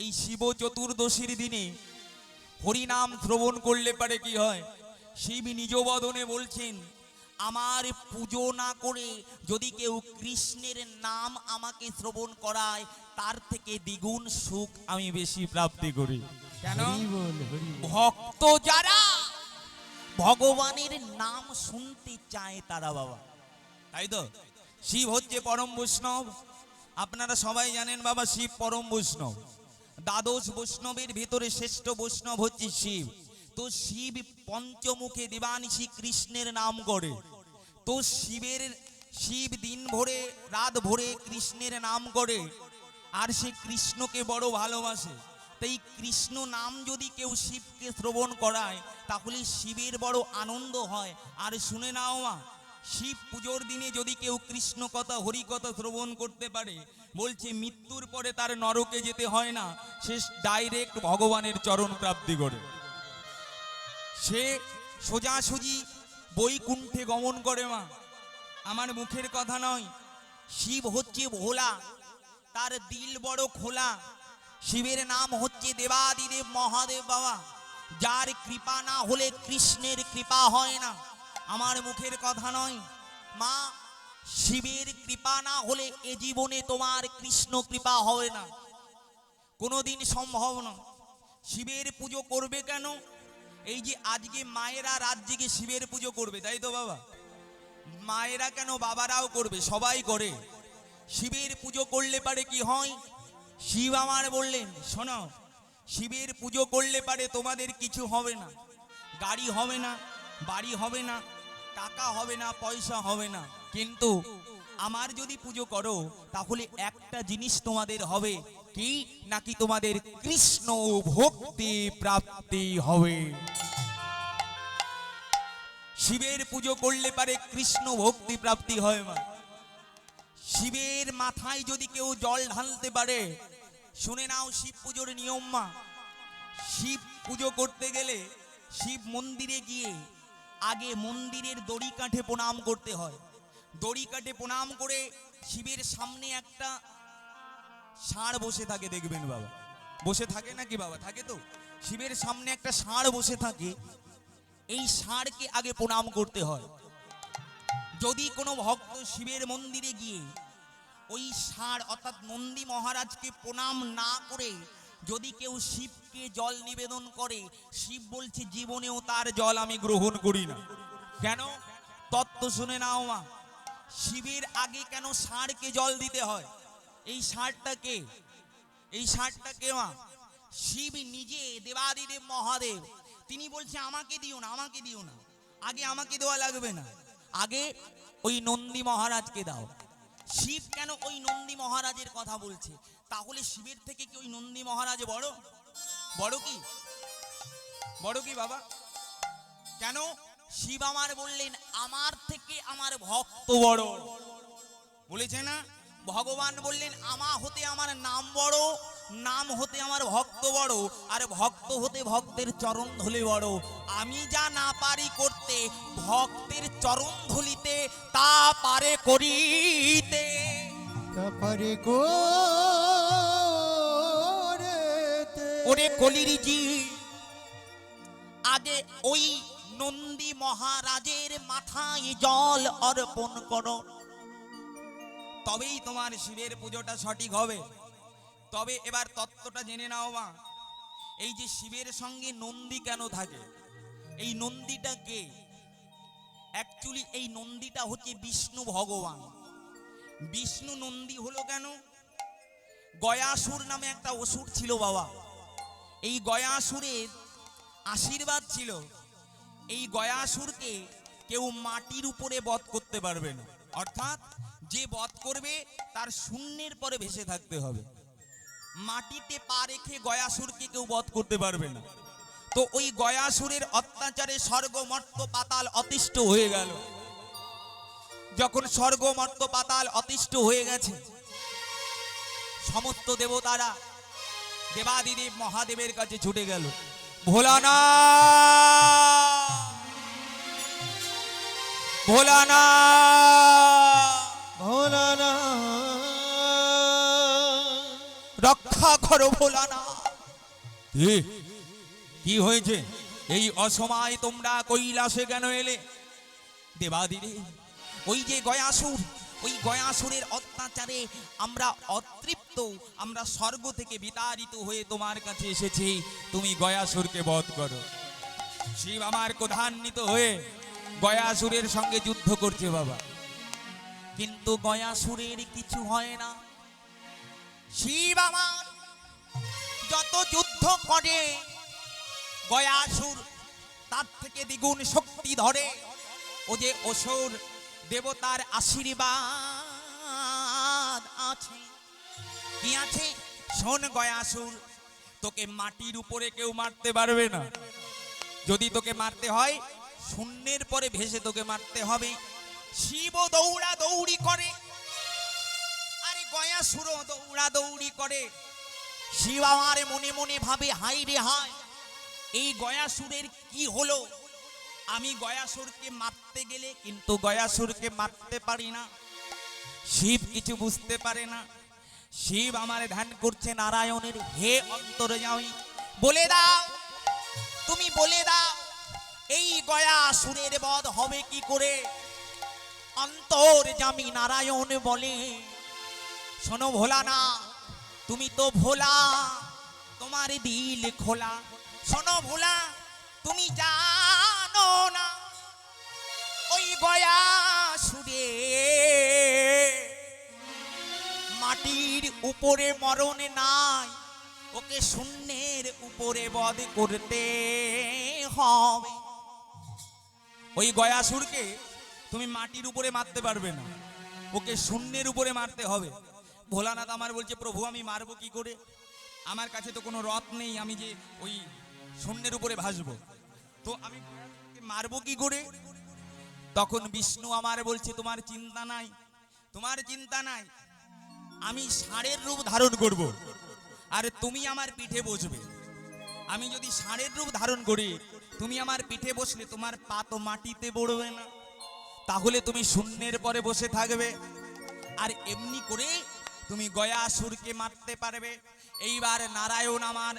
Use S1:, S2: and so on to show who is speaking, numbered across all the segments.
S1: এই শিব চতুর্দশীর দিনে হরিনাম শ্রবণ করলে পারে কি হয়? শিব নিজ বদনে বলছেন আমার পুজো না করে যদি কেউ কৃষ্ণের নাম আমাকে শ্রবণ করায় তার থেকে দ্বিগুণ সুখ আমি বেশি প্রাপ্তি করি। কেন। ভক্ত যারা ভগবানের নাম শুনতে চায় তারা বাবা। তাই তো? শিব হচ্ছে পরম বৈষ্ণব। আপনারা সবাই জানেন বাবা শিব পরম বৈষ্ণব। দ্বাদশ বৈষ্ণবের ভিতরে শ্রেষ্ঠ বৈষ্ণব হচ্ছে শিব। তো শিব পঞ্চমুখে দেবানিশি কৃষ্ণের নাম করে তো শিবের, শিব দিন ভরে রাত ভরে কৃষ্ণের নাম করে আর সে কৃষ্ণকে বড় ভালোবাসে। তাই কৃষ্ণ নাম যদি কেউ শিবকে শ্রবণ করায়, তাহলে শিবের বড় আনন্দ হয়। আর শুনে নাও মা শিব পুজোর দিনে যদি কেউ কৃষ্ণ কথা, হরি কথা শ্রবণ করতে পারে, বলছে মৃত্যুর পরে তার নরকে যেতে হয় না, সে ডাইরেক্ট ভগবানের চরণ প্রাপ্তি করে। সে সোজাসুজি বৈকুণ্ঠে গমন করে মা। আমার মুখের কথা নয়, শিব হচ্ছে ভোলা, তার দিল বড় খোলা। শিবের নাম হচ্ছে দেবাদিদেব মহাদেব বাবা, যার কৃপা না হলে কৃষ্ণের কৃপা হয় না। আমার মুখের কথা নয়। মা, শিবের কৃপা না হলে এ জীবনে তোমার কৃষ্ণ কৃপা হবে না। কোনোদিন সম্ভব না। শিবের পুজো করবে কেন? এই যে আজকে মায়েরা রাত জেগে শিবের পুজো করবে, তাই তো বাবা? মায়েরা কেন বাবারাও করবে? সবাই করে। শিবের পুজো করলে পারে কি হয়? শিব আমার বললেন, শোনো, শিবের পুজো করলে পারে তোমাদের কিছু হবে না। গাড়ি হবে না, বাড়ি হবে না। টাকা হবে না, পয়সা হবে না। কিন্তু আমার যদি পুজো করো, তাহলে একটা জিনিস তোমাদের হবে। কি? নাকি তোমাদের কৃষ্ণ ভক্তি প্রাপ্তি হবে। শিবের পুজো করলে পারে কৃষ্ণ ভক্তি প্রাপ্তি হয় মা। শিবের মাথায় যদি কেউ জল ঢালতে পারে, শুনে নাও শিব পুজোর নিয়ম মা। শিব পুজো করতে গেলে শিব মন্দিরে গিয়ে আগে মন্দিরের দড়ি কাঠে প্রণাম করতে হয়। দড়ি কাঠে প্রণাম করে শিবের সামনে একটা ষাঁড় বসে থাকে, দেখবেন বাবা। বসে থাকে নাকি বাবা? থাকে তো। শিবের সামনে একটা ষাঁড় বসে থাকে। এই ষাঁড়কে আগে প্রণাম করতে হয়। যদি কোনো ভক্ত শিবের মন্দিরে গিয়ে ওই ষাঁড়, অর্থাৎ নন্দী মহারাজকে প্রণাম না করে যদি কেউ শিবকে জল নিবেদন করে, শিব বলছে, জীবনেও তার জল আমি গ্রহণ করি না। কেন? তত্ত্ব শুনে নাও মা। শিবের আগে কেন ষাঁড়কে জল দিতে হয়? এই ষাঁড়টাকে এই ষাঁড়টাকে মা? শিব নিজে দেবাদিদেব মহাদেব। তিনি বলছে, আমাকে দিও না, আমাকে দিও না। আগে আমাকে দেওয়া লাগবে না। আগে ওই নন্দী মহারাজকে দাও। শিব কেন ওই নন্দী মহারাজের কথা বলছে? তাহলে শিবের থেকে কি ওই নন্দী মহারাজ বড়? বড় কি? বড় কি বাবা? কেন? শিব আমার বললেন, আমার থেকে আমার ভক্ত বড়। বলেছে না? ভগবান বললেন, আমা হতে আমার নাম বড়, নাম হতে আমার ভক্ত বড়, আর ভক্ত হতে ভক্তের চরণ ধুলি বড়। আমি যা না পারি করতে, ভক্তের চরণ ধুলিতে তা পারে করিতে।
S2: তারপরে করেতে
S1: ওরে কলির জি আগে ওই নন্দী মহারাজের মাথায় জল অর্পণ করো। তবেই তোমার শিবের পুজোটা সঠিক হবে। তবে এবার তত্ত্বটা জেনে নাও মা। এই যে শিবের সঙ্গে নন্দী কেন থাকে? এই নন্দীটা কে? অ্যাকচুয়ালি এই নন্দীটা হচ্ছে বিষ্ণু ভগবান। বিষ্ণু নন্দী হলো কেন? গয়াসুর নামে একটা অসুর ছিল বাবা। এই গয়াসুরের আশীর্বাদ ছিল। এই গয়াসুরকে কেউ মাটির উপরে বধ করতে পারবে না। অর্থাৎ যে বধ করবে, তার শূন্যের পরে ভেসে থাকতে হবে। মাটিতে পা রেখে গয়াসুরকে কেউ বধ করতে পারবে না। তো ওই গয়াসুরের অত্যাচারে স্বর্গ মর্ত পাতাল অতিষ্ঠ হয়ে গেল। যখন স্বর্গ মর্ত পাতাল অতিষ্ঠ হয়ে গেছে, সমস্ত দেবতারা দেবাদিদেব মহাদেবের কাছে ছুটে গেল। ভোলানা ভোলানা
S2: ভোলানা
S1: রক্ষা করো ভোলানা কি? কি হয়েছে? এই অসময় তোমরা কৈলাসে কেন এলে? দেবাদিরে ওই যে গয়াসুর ওই গয়াসুরের অত্যাচারে আমরা অতৃপ্ত, আমরা স্বর্গ থেকে বিতাড়িত হয়ে তোমার কাছে এসেছি। তুমি গয়াসুরকে বধ করো। শিব আমার ক্রধান্বিত হয়ে গয়াসুরের সঙ্গে যুদ্ধ করছে বাবা। কিন্তু গয়াসুরের কিছু হয় না। শিব আমার যত যুদ্ধ করে, গয়াসুর তার থেকে দ্বিগুণ শক্তি ধরে। ও যে অসুর দেবতার আশীর্বাদ আছে। কি আছে? শোন গয়াসুর তোকে মাটির উপরে কেউ মারতে পারবে না। যদি তোকে মারতে হয়, শূন্যের পরে ভেসে তোকে মারতে হবে। শিব দৌড়া দৌড়ি করে। আরে গয়াসুর দৌড়া দৌড়ি করে। শিব আমার মনে মনে ভাবে হাই রে হাই এই গয়াসুরের কি হলো? আমি গয়াসুরকে মারতে গেলে কিন্তু গয়াসুরকে মারতে পারি না। শিব কিছু বুঝতে পারে না। শিব আমার ধ্যান করছে, নারায়ণের হে অন্তরে যাই বলে দাও, তুমি বলে দাও, এই গয়াসুরের বধ হবে কি করে? অন্তর জামি নারায়ণ বলে, শোনো ভোলা না তুমি তো ভোলা, তোমার দিল খোলা। শোনো ভোলা, তুমি জানো না। ওই গয়া সুরে। মাটির উপরে মরণ নাই, ওকে শূন্যের উপরে বধ করতে হবে। ওই গয়াসুরকে তুমি মাটির উপরে মারতে পারবে না, ওকে শূন্যের উপরে মারতে হবে। ভোলানাথ আমার বলছে, প্রভু, আমি মারবো কি করে? আমার কাছে তো কোনো রথ নেই, আমি যে ওই শূন্যের উপরে ভাসবো। তো আমি মারবো কি করে? তখন বিষ্ণু আমার বলছে, তোমার চিন্তা নাই, তোমার চিন্তা নাই। আমি ষাঁড়ের রূপ ধারণ করব আর তুমি আমার পিঠে বসবে। আমি যদি ষাঁড়ের রূপ ধারণ করি, তুমি আমার পিঠে বসলে তোমার পা তো মাটিতে পড়বে না। তাহলে তুমি শূন্যের পরে বসে থাকবে আর এমনি করে তুমি গয়া সুরকে মারতে পারবে। এইবার নারায়ণ আমার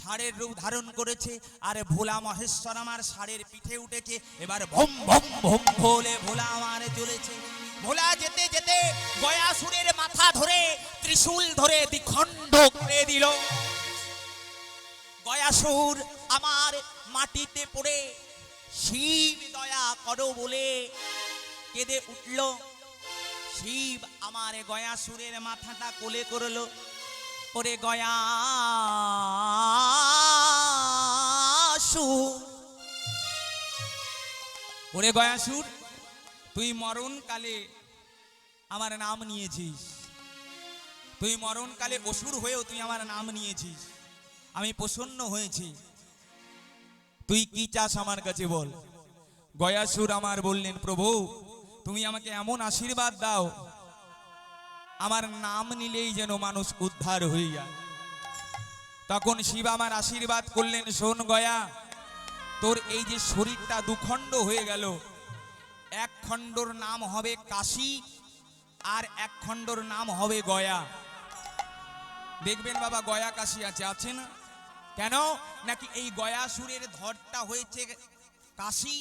S1: ষাঁড়ের রূপ ধারণ করেছে, আর ভোলা মহেশ্বর আমার ষাঁড়ের পিঠে উঠেছে। এবার ভম ভম ভম ভোলে ভোলা আমার চলেছে ভোলা যেতে যেতে গয়াসুরের মাথা ধরে ত্রিশূল ধরে দ্বিখণ্ড করে দিল। গয়াসুর আমার মাটিতে পড়ে, শিব দয়া করো বলে কেঁদে উঠল। শিব আমার গয়াসুরের মাথাটা কোলে করল। ওরে গয়াসুর ওরে গয়াসুর তুই মরণকালে আমার নাম নিয়েছিস। তুই মরণকালে অসুর হয়েও তুই আমার নাম নিয়েছিস। আমি প্রসন্ন হয়েছি। তুই কি চাস আমার কাছে বল? গয়াসুর আমার বললেন, প্রভু, তুমি আমাকে এমন আশীর্বাদ দাও আমার নাম নিলেই যেন মানুষ উদ্ধার হয়ে যায়। তখন শিব আমার আশীর্বাদ করলেন, শোন গয়া, তোর এই যে শরীরটা দুখণ্ড হয়ে গেল, এক খণ্ডর নাম হবে কাশী আর এক খণ্ডর নাম হবে গয়া। দেখবেন বাবা, গয়া কাশি আছে আছে না? কেন? নাকি এই গয়াসুরের ধরটা হয়েছে কাশি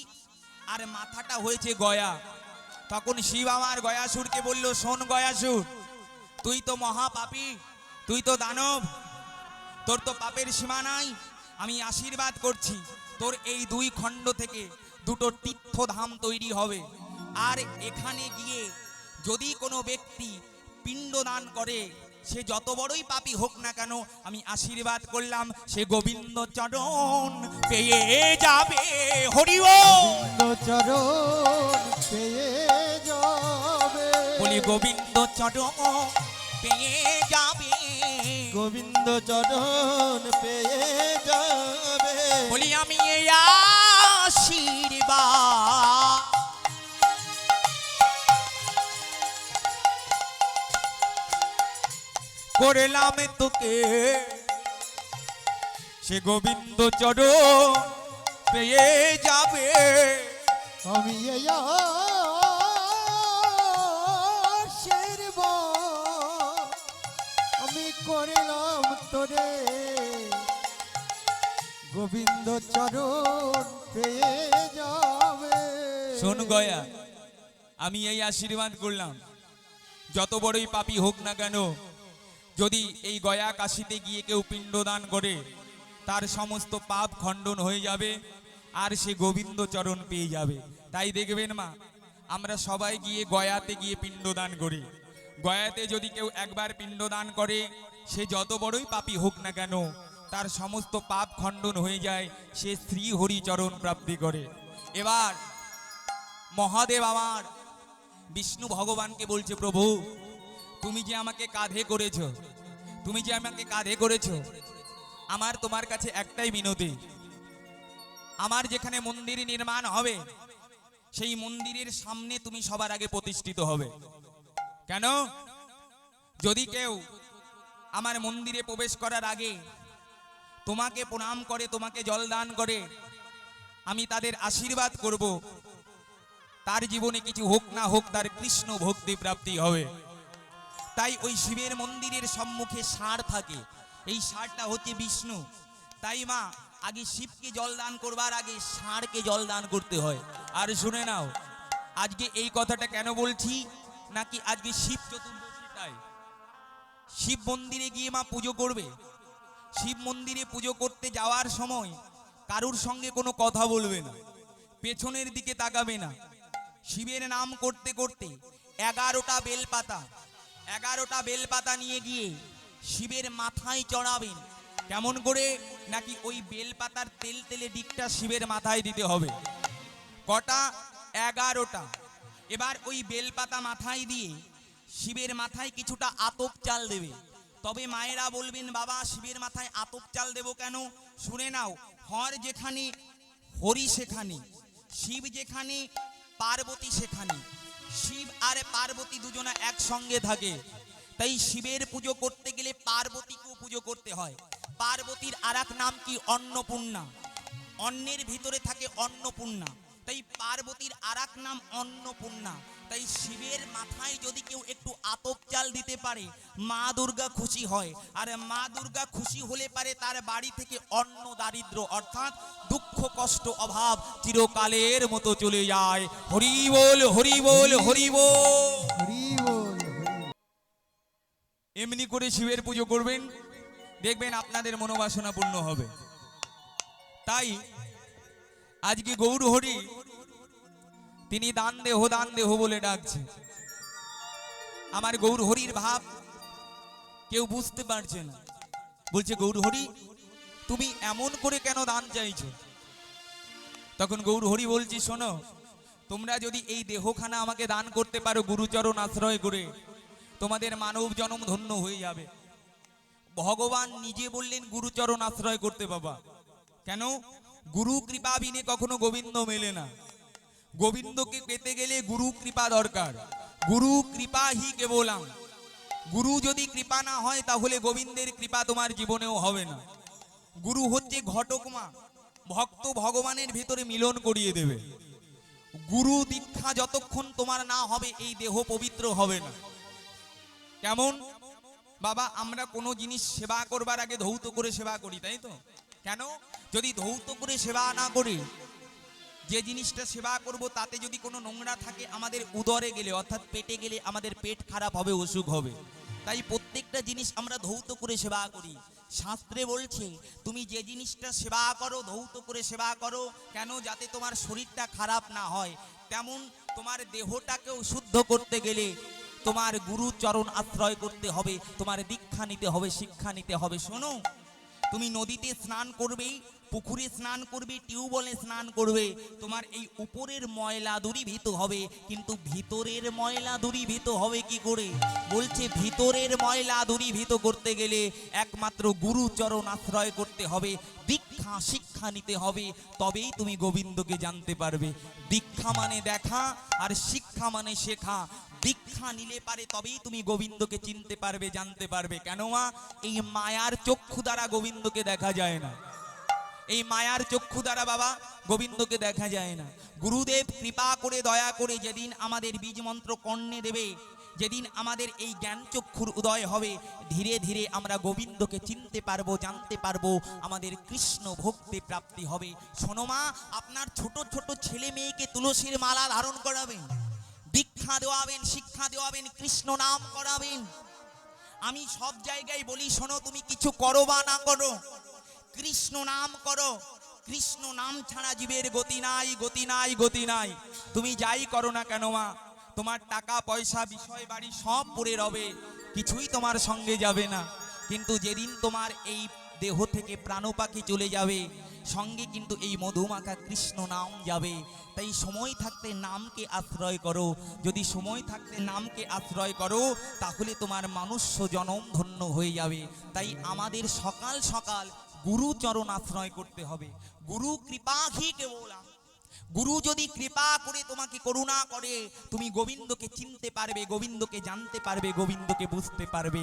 S1: আর মাথাটা হয়েছে গয়া? তখন শিব আমার গয়াসুরকে বলল, শোন গয়াসুর তুই তো মহাপাপী তুই তো দানব তোর তো পাপের সীমা নাই। আমি আশীর্বাদ করছি তোর এই দুই খণ্ড থেকে দুটো তীর্থধাম তৈরি হবে। আর এখানে গিয়ে যদি কোনো ব্যক্তি পিণ্ডদান করে সে যত বড়ই পাপী হোক না কেন আমি আশীর্বাদ করলাম সে গোবিন্দ চরণ পেয়ে যাবে। হরিও
S2: চরণ পেয়ে যাবে।
S1: বলি গোবিন্দ চরণ পেয়ে যাবে।
S2: গোবিন্দ চরণ পেয়ে যাবে।
S1: বলি আমি এই আশীর্বাদ করলাম তোকে। সে গোবিন্দ চরণ পেয়ে যাবে।
S2: আমি এই করলাম তোরে। গোবিন্দ চরণ পেয়ে যাবে।
S1: শোন গয়া, আমি এই আশীর্বাদ করলাম। যত বড়ই পাপী হোক না কেন, যদি এই গয়া কাশিতে গিয়ে কেউ পিণ্ডদান করে, তার সমস্ত পাপ খণ্ডন হয়ে যাবে, আর সে গোবিন্দ চরণ পেয়ে যাবে। তাই দেখবেন মা, আমরা সবাই গিয়ে গয়াতে গিয়ে পিণ্ডদান করি। গয়াতে যদি কেউ একবার পিণ্ডদান করে সে যত বড়ই পাপী হোক না কেন, তার সমস্ত পাপ খণ্ডন হয়ে যায়, সে শ্রী হরি চরণ প্রাপ্তি করে। এবার মহাদেব আমার বিষ্ণু ভগবানকে বলছে, প্রভু, তুমি যে আমাকে কাঁধে করেছ, তুমি যে আমাকে কাঁধে করেছ, আমার তোমার কাছে একটাই মিনতি আমার যেখানে মন্দির নির্মাণ হবে, সেই মন্দিরের সামনে তুমি সবার আগে প্রতিষ্ঠিত হবে। কেন? যদি কেউ আমার মন্দিরে প্রবেশ করার আগে তোমাকে প্রণাম করে, তোমাকে জল দান করে, আমি তাদের আশীর্বাদ করব। তার জীবনে কিছু হোক না হোক, তার কৃষ্ণ ভক্তি প্রাপ্তি হবে। তাই ওই শিবের মন্দিরের সম্মুখে ষাঁড় থাকে। এই ষাঁড়টা হচ্ছে বিষ্ণু। তাই মা, আগে শিবকে জল দান করবার আগে ষাঁড়কে জল দান করতে হয়। আর শুনে নাও, আজকে এই কথাটা কেন বলছি? নাকি আজকে শিব তাই শিব মন্দিরে গিয়ে মা পুজো করবে। শিব মন্দিরে পুজো করতে যাওয়ার সময় কারুর সঙ্গে কোনো কথা বলবে না। পেছনের দিকে তাকাবে না। শিবের নাম করতে করতে এগারোটা বেলপাতা এগারোটা বেলপাতা নিয়ে গিয়ে শিবের মাথায় চড়াবেন। কেমন করে? নাকি ওই বেলপাতার তেল তেলে দিকটা শিবের মাথায় দিতে হবে। কটা? এগারোটা। এবার ওই বেলপাতা মাথায় দিয়ে শিবের মাথায় কিছুটা আতপ চাল দেবে। তবে মায়েরা বলবেন, বাবা, শিবের মাথায় আতপ চাল দেব কেন? শুনে নাও, হর যেখানে, হরি সেখানে, শিব যেখানে, পার্বতী সেখানে। শিব আর পার্বতী দুজনা একসঙ্গে থাকে। তাই শিবের পুজো করতে গেলে পার্বতীকেও পুজো করতে হয়। পার্বতীর আর নাম কি? অন্নপূর্ণা। অন্নের ভিতরে থাকে অন্নপূর্ণা। তাই পার্বতীর আর নাম অন্নপূর্ণা। তাই শিবের মাথায় যদি কেউ একটু আতপ চাল দিতে পারে, মা দুর্গা খুশি হয়। আর মা দুর্গা খুশি হলে পারে তার বাড়ি থেকে অন্ন দারিদ্র, অর্থাৎ দুঃখ কষ্ট অভাব চিরকালের মতো চলে যায়। হরি বল হরি বল হরি বল। এমনি করে শিবের পুজো করবেন, দেখবেন আপনাদের মনোবাসনা পূর্ণ হবে। তাই আজকে গৌর হরি তিনি দান দেহ দান দেহ বলে ডাকছে। আমার গৌর হরির ভাব কেউ বুঝতে পারছে না। বলছে গৌর হরি তুমি এমন করে কেন দান চাইছো? তখন গৌর হরি বলছি, শোনো, তোমরা যদি এই দেহখানা আমাকে দান করতে পারো গুরুচরণ আশ্রয় করে, তোমাদের মানব জনম ধন্য হয়ে যাবে। ভগবান নিজে বললেন, গুরুচরণ আশ্রয় করতে বাবা। কেন? গুরু কৃপা বিনে কখনো গোবিন্দ মেলে না। গোবিন্দকে পেতে গেলে গুরু কৃপা দরকার। গুরু কৃপা হি কেবলাম। গুরু যদি কৃপা না হয়, তাহলে গোবিন্দের কৃপা তোমার জীবনেও হবে না। গুরু হচ্ছে ঘটকমা ভক্ত ভগবানের ভিতরে মিলন করিয়ে দেবে। গুরু দীক্ষা যতক্ষণ তোমার না হবে, এই দেহ পবিত্র হবে না। কেমন? বাবা, আমরা কোনো জিনিস সেবা করবার আগে ধৌত করে সেবা করি, তাই তো? কেন? যদি ধৌত করে সেবা না করি যে জিনিসটা সেবা করব, তাতে যদি কোনো নোংরা থাকে, আমাদের উদরে গেলে, অর্থাৎ পেটে গেলে আমাদের পেট খারাপ হবে, অসুখ হবে। তাই প্রত্যেকটা জিনিস আমরা ধৌত করে সেবা করি। শাস্ত্রে বলছে, তুমি যে জিনিসটা সেবা করো, ধৌত করে সেবা করো, কেন যাতে তোমার শরীরটা খারাপ না হয়? তেমন তোমার দেহটাকেও শুদ্ধ করতে গেলে তোমার গুরু চরণ আশ্রয় করতে হবে, তোমার দীক্ষা নিতে হবে, শিক্ষা নিতে হবে। শোনো, তুমি নদীতে স্নান করবে পুকুরে স্নান করবে, টিউবওয়েলে স্নান করবে, তোমার এই উপরের ময়লা দূরীভূত হবে, কিন্তু ভিতরের ময়লা দূরীভূত হবে কি করে? বলছে ভিতরের ময়লা দূরীভূত করতে গেলে একমাত্র গুরুচরণ আশ্রয় করতে হবে, দীক্ষা শিক্ষা নিতে হবে, তবেই তুমি গোবিন্দকে জানতে পারবে। দীক্ষা মানে দেখা আর শিক্ষা মানে শেখা। দীক্ষা নিলে পারে তবেই তুমি গোবিন্দকে চিনতে পারবে, জানতে পারবে। কেন এই মায়ার চক্ষু দ্বারা গোবিন্দকে দেখা যায় না। এই মায়ার চক্ষু দ্বারা বাবা, গোবিন্দকে দেখা যায় না। গুরুদেব কৃপা করে, দয়া করে যেদিন আমাদের বীজ মন্ত্র কর্ণে দেবে, যেদিন আমাদের এই জ্ঞান চক্ষুর উদয় হবে, ধীরে ধীরে আমরা গোবিন্দকে চিনতে পারব, জানতে পারব, আমাদের কৃষ্ণ ভক্তি প্রাপ্তি হবে। শোনো মা, আপনার ছোট ছোট ছেলে মেয়েকে তুলসীর মালা ধারণ করাবেন, দীক্ষা দেওয়াবেন, শিক্ষা দেওয়াবেন, কৃষ্ণ নাম করাবেন। আমি সব জায়গায় বলি, শোনো, তুমি কিছু করো বা না করো। কৃষ্ণ নাম করো। কৃষ্ণ নাম ছাড়া জীবের গতি নাই গতি নাই গতি নাই। তুমি যাই করো না কেন মা? তোমার টাকা, পয়সা, বিষয়, বাড়ি সব পড়ে রবে। কিছুই তোমার সঙ্গে যাবে না। কিন্তু যেদিন তোমার এই দেহ থেকে প্রাণ পাখি চলে যাবে, সঙ্গে কিন্তু এই মধুমাখা কৃষ্ণ নাম যাবে। তাই সময় থাকতে নামকে আশ্রয় করো। যদি সময় থাকতে নামকে আশ্রয় করো, তাহলে তোমার মনুষ্য জনম ধন্য হয়ে যাবে। তাই আমাদের সকাল সকাল গুরু আশ্রয় করতে হবে। গুরু কৃপা ঘি কেবল। গুরু যদি কৃপা করে তোমাকে করুণা করে, তুমি গোবিন্দকে চিনতে পারবে, গোবিন্দকে জানতে পারবে, গোবিন্দকে বুঝতে পারবে।